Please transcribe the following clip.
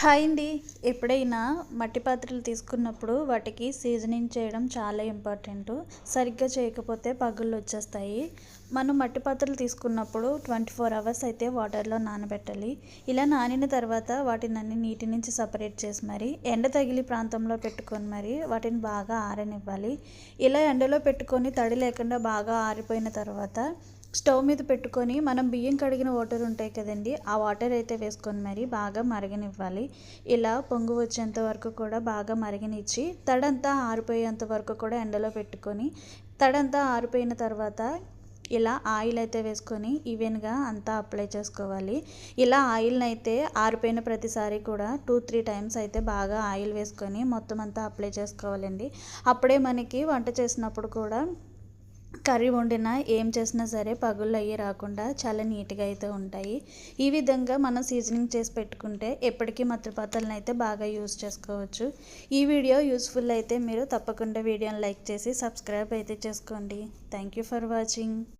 Hi అండి. ఎప్పుడైనా మట్టి పాత్రలు తీసుకున్నప్పుడు వాటికి సీజనింగ్ చేయడం చాలా ఇంపార్టెంట్ సరిగ్గా చేయకపోతే పగుళ్ళు వచ్చేస్తాయి. మనం మట్టి పాత్రలు తీసుకున్నప్పుడు ట్వంటీ ఫోర్ అవర్స్ అయితే వాటర్లో నానబెట్టాలి. ఇలా నానిన తర్వాత వాటిని అన్ని నీటి నుంచి సపరేట్ చేసి మరి ఎండ తగిలి ప్రాంతంలో పెట్టుకొని మరి వాటిని బాగా ఆరనివ్వాలి. ఇలా ఎండలో పెట్టుకొని తడి లేకుండా బాగా ఆరిపోయిన తర్వాత స్టవ్ మీద పెట్టుకొని మనం బియ్యం కడిగిన వాటర్ ఉంటాయి కదండి ఆ వాటర్ అయితే వేసుకొని మరి బాగా మరగనివ్వాలి. ఇలా పొంగు వచ్చేంత వరకు కూడా బాగా మరగనిచ్చి తడంతా ఆరిపోయేంత వరకు కూడా ఎండలో పెట్టుకొని తడంతా ఆరిపోయిన తర్వాత ఇలా ఆయిల్ అయితే వేసుకొని ఈవెన్గా అంతా అప్లై చేసుకోవాలి. ఇలా ఆయిల్ని అయితే ఆరిపోయిన ప్రతిసారి కూడా టూ త్రీ టైమ్స్ అయితే బాగా ఆయిల్ వేసుకొని మొత్తం అంతా అప్లై చేసుకోవాలండి. అప్పుడే మనకి వంట చేసినప్పుడు కూడా కర్రీ వండినా ఏం చేసినా సరే పగుళ్ళు అయ్యి రాకుండా చాలా నీట్గా అయితే ఉంటాయి. ఈ విధంగా మనం సీజనింగ్ చేసి పెట్టుకుంటే ఎప్పటికీ మత్స్యపాత్రలను అయితే బాగా యూజ్ చేసుకోవచ్చు. ఈ వీడియో యూస్ఫుల్ అయితే మీరు తప్పకుండా వీడియోని లైక్ చేసి సబ్స్క్రైబ్ అయితే చేసుకోండి. Thank you for watching